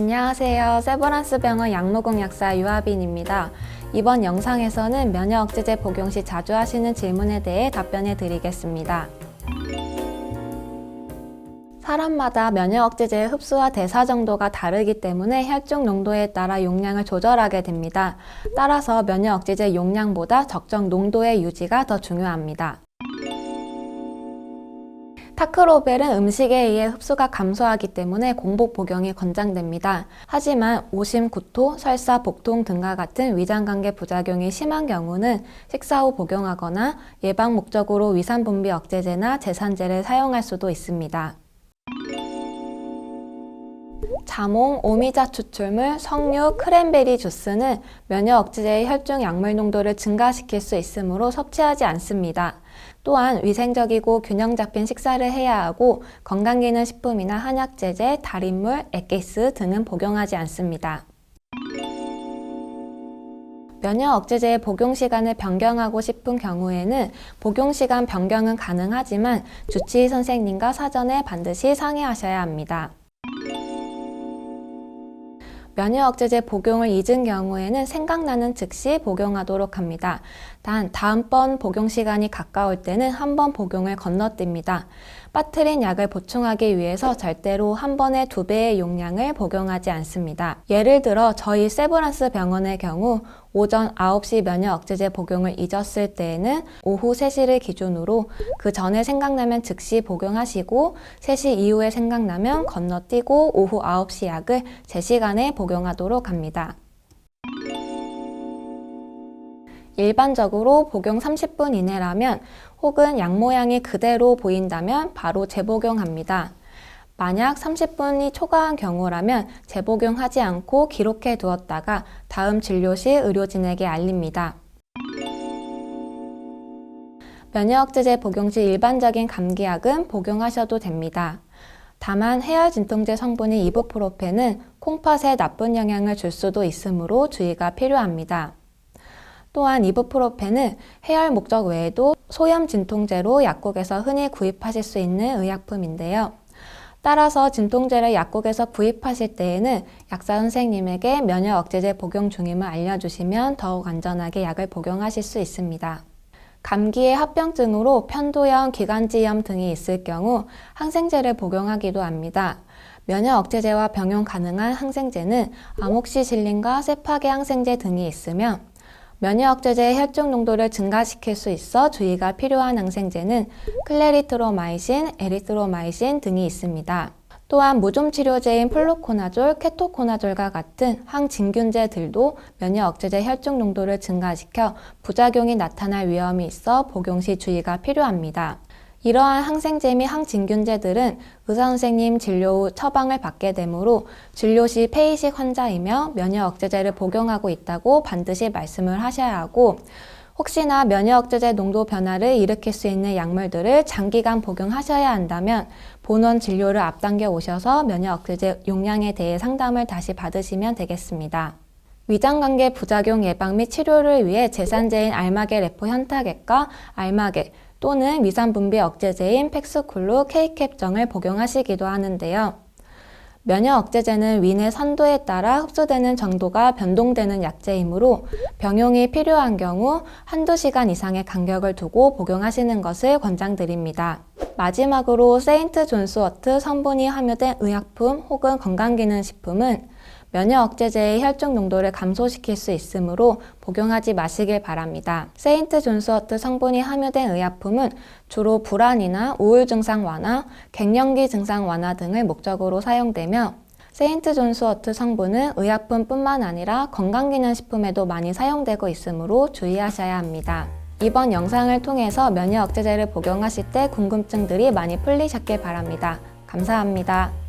안녕하세요. 세브란스 병원 양로공 약사 유아빈입니다. 이번 영상에서는 면역 억제제 복용 시 자주 하시는 질문에 대해 답변해 드리겠습니다. 사람마다 면역 억제제의 흡수와 대사 정도가 다르기 때문에 혈중 농도에 따라 용량을 조절하게 됩니다. 따라서 면역 억제제 용량보다 적정 농도의 유지가 더 중요합니다. 타크로벨은 음식에 의해 흡수가 감소하기 때문에 공복 복용이 권장됩니다. 하지만 오심, 구토, 설사, 복통 등과 같은 위장관계 부작용이 심한 경우는 식사 후 복용하거나 예방 목적으로 위산 분비 억제제나 제산제를 사용할 수도 있습니다. 자몽, 오미자 추출물, 석류, 크랜베리 주스는 면역 억제제의 혈중 약물 농도를 증가시킬 수 있으므로 섭취하지 않습니다. 또한 위생적이고 균형 잡힌 식사를 해야 하고 건강기능 식품이나 한약제제, 달인물, 액기스 등은 복용하지 않습니다. 면역 억제제의 복용 시간을 변경하고 싶은 경우에는 복용 시간 변경은 가능하지만 주치의 선생님과 사전에 반드시 상의하셔야 합니다. 면역 억제제 복용을 잊은 경우에는 생각나는 즉시 복용하도록 합니다. 단 다음번 복용 시간이 가까울 때는 한 번 복용을 건너뜁니다. 빠트린 약을 보충하기 위해서 절대로 한 번에 두 배의 용량을 복용하지 않습니다. 예를 들어 저희 세브란스 병원의 경우 오전 9시 면역 억제제 복용을 잊었을 때에는 오후 3시를 기준으로 그 전에 생각나면 즉시 복용하시고 3시 이후에 생각나면 건너뛰고 오후 9시 약을 제 시간에 복용하도록 합니다. 일반적으로 복용 30분 이내라면 혹은 약 모양이 그대로 보인다면 바로 재복용합니다. 만약 30분이 초과한 경우라면 재복용하지 않고 기록해 두었다가 다음 진료 시 의료진에게 알립니다. 면역억제제 복용 시 일반적인 감기약은 복용하셔도 됩니다. 다만 해열 진통제 성분인 이부프로펜은 콩팥에 나쁜 영향을 줄 수도 있으므로 주의가 필요합니다. 또한 이부프로펜은 해열 목적 외에도 소염 진통제로 약국에서 흔히 구입하실 수 있는 의약품인데요. 따라서 진통제를 약국에서 구입하실 때에는 약사 선생님에게 면역 억제제 복용 중임을 알려주시면 더욱 안전하게 약을 복용하실 수 있습니다. 감기의 합병증으로 편도염, 기관지염 등이 있을 경우 항생제를 복용하기도 합니다. 면역 억제제와 병용 가능한 항생제는 아목시실린과 세파계 항생제 등이 있으며 면역 억제제의 혈중 농도를 증가시킬 수 있어 주의가 필요한 항생제는 클레리트로마이신, 에리트로마이신 등이 있습니다. 또한 무좀 치료제인 플루코나졸, 케토코나졸과 같은 항진균제들도 면역 억제제 혈중 농도를 증가시켜 부작용이 나타날 위험이 있어 복용 시 주의가 필요합니다. 이러한 항생제 및 항진균제들은 의사 선생님 진료 후 처방을 받게 되므로 진료 시 폐이식 환자이며 면역 억제제를 복용하고 있다고 반드시 말씀을 하셔야 하고 혹시나 면역 억제제 농도 변화를 일으킬 수 있는 약물들을 장기간 복용하셔야 한다면 본원 진료를 앞당겨 오셔서 면역 억제제 용량에 대해 상담을 다시 받으시면 되겠습니다. 위장관계 부작용 예방 및 치료를 위해 제산제인 알마게 레포 현타액과 알마게 또는 위산 분비 억제제인 팩스쿨루 K캡정을 복용하시기도 하는데요. 면역 억제제는 위내 산도에 따라 흡수되는 정도가 변동되는 약제이므로 병용이 필요한 경우 한두 시간 이상의 간격을 두고 복용하시는 것을 권장드립니다. 마지막으로 세인트 존스워트 성분이 함유된 의약품 혹은 건강기능식품은 면역 억제제의 혈중 농도를 감소시킬 수 있으므로 복용하지 마시길 바랍니다. 세인트 존스워트 성분이 함유된 의약품은 주로 불안이나 우울 증상 완화, 갱년기 증상 완화 등을 목적으로 사용되며 세인트 존스워트 성분은 의약품뿐만 아니라 건강기능식품에도 많이 사용되고 있으므로 주의하셔야 합니다. 이번 영상을 통해서 면역 억제제를 복용하실 때 궁금증들이 많이 풀리셨길 바랍니다. 감사합니다.